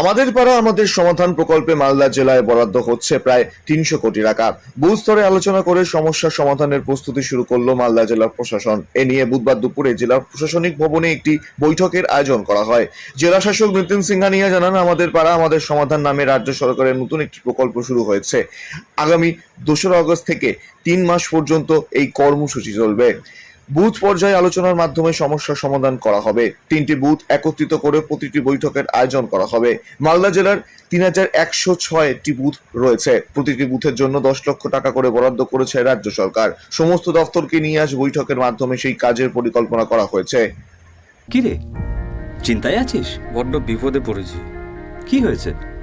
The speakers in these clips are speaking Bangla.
আমাদের পাড়া আমাদের সমাধান প্রকল্পে মালদা জেলায় বরাদ্দ হচ্ছে প্রায় তিনশো কোটি টাকা। বুথ স্তরে আলোচনা করে সমস্যার সমাধানের প্রস্তুতি শুরু করল মালদা জেলার প্রশাসন। এ নিয়ে বুধবার দুপুরে জেলা প্রশাসনিক ভবনে একটি বৈঠকের আয়োজন করা হয়। জেলা শাসক নিতিন সিংহানিয়া জানান, আমাদের পাড়া আমাদের সমাধান নামে রাজ্য সরকারের নতুন একটি প্রকল্প শুরু হয়েছে। আগামী দোসরা আগস্ট থেকে তিন মাস পর্যন্ত এই কর্মসূচি চলবে। বুথ পর্যায়ে আলোচনার মাধ্যমে সমস্যার সমাধান করা হবে। তিনটি বুথ একত্রিত করে প্রতিটি বৈঠকের আয়োজন করা হবে। মালদা জেলার তিন হাজার একশো ছয়টি বুথ রয়েছে। প্রতিটি বুথের জন্য দশ লক্ষ টাকা করে বরাদ্দ করেছে রাজ্য সরকার। সমস্ত দফতরকে নিয়ে আজ বৈঠকের মাধ্যমে সেই কাজের পরিকল্পনা করা হয়েছে। কিরে? চিন্তায় আছিস? বড্ড বিপদে পড়েছি। কি হয়েছে?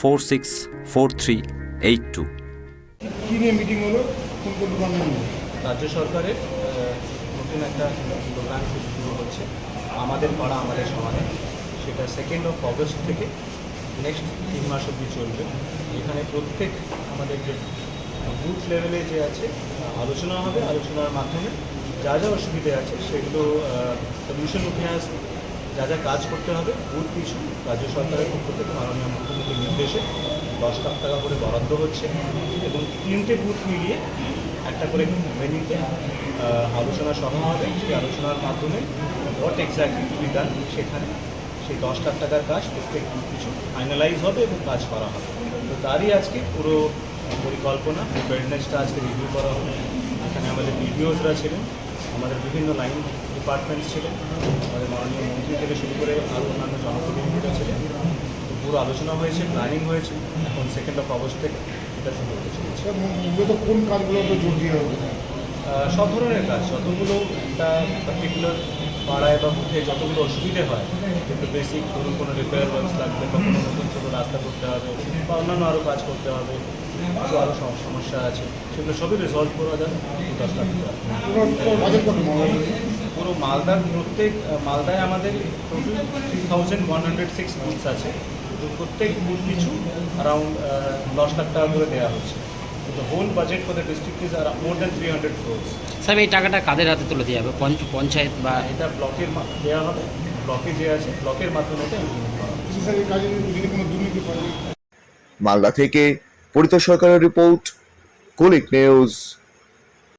four six four three eight two কি নিয়ে মিটিং হলো? রাজ্য সরকারের নতুন একটা প্রোগ্রাম শুরু হচ্ছে। আমাদের পাড়া আমাদের সমাধান সেটা সেকেন্ড অফ অগস্ট থেকে নেক্সট তিন মাস অবধি চলবে। এখানে প্রত্যেক আমাদের যে বুথ লেভেলে যে আছে আলোচনা হবে আলোচনার মাধ্যমে যা যা অসুবিধে আছে সেগুলো সলিউশন উঠে আসবে যা যা কাজ করতে হবে বুথ পিছু রাজ্য সরকারের পক্ষ থেকে নির্দেশে দশ লাখ টাকা করে বরাদ্দ হচ্ছে এবং তিনটে বুথ মিলিয়ে একটা করে ভেনিউতে আলোচনা সভা হবে। সেই আলোচনার মাধ্যমে what exactly to be done সেখানে সেই দশ লাখ টাকার কাজ প্রত্যেক কিছু ফাইনালাইজ হবে এবং কাজ করা হবে। তো তারই আজকে পুরো পরিকল্পনা প্রিপেয়ারনেসটা আজকে রিভিউ করা হবে। এখানে আমাদের ভিডিওসরা ছিলেন, আমাদের বিভিন্ন লাইন ডিপার্টমেন্টস ছিলেন, আমাদের মাননীয় মন্ত্রী থেকে শুরু করে আরও অন্যান্য জনপ্রতিনিধিরা ছিলেন। পুরো আলোচনা হয়েছে প্ল্যানিং হয়েছে এখন সেকেন্ড অফ অগস্ট থেকে এটা শুরু হতে চলেছে। মূলত কোন কাজগুলোতে জোর দিয়ে হবে? সব ধরনের কাজ যতগুলো একটা পার্টিকুলার পাড়ায় বা বুথে যতগুলো অসুবিধে হয় একটু বেসিক ধরুন কোনো রিপেয়ার ওয়ার্কস লাগবে বা কোনো নতুন ছোটো রাস্তা করতে হবে বা অন্যান্য আরও কাজ করতে হবে আরও আরও সমস্যা আছে সেগুলো সবই রিজলভ করা যাবে। দশ লাখ পুরো মালদার প্রত্যেক মালদায় আমাদের total three thousand one hundred six booths আছে। প্রত্যেক পিছু অ্যারাউন্ড দশ লাখ টাকা করে দেওয়া হচ্ছে। স্যার এই টাকাটা কাদের হাতে তুলে দেওয়া হবে? পঞ্চ- পঞ্চায়েত বা এটা ব্লকের দেওয়া হবে। ব্লকে যে আছে ব্লকের মাধ্যমে এটা মালদা থেকে পরিতোষ সরকারের রিপোর্ট কুলিক নিউজ।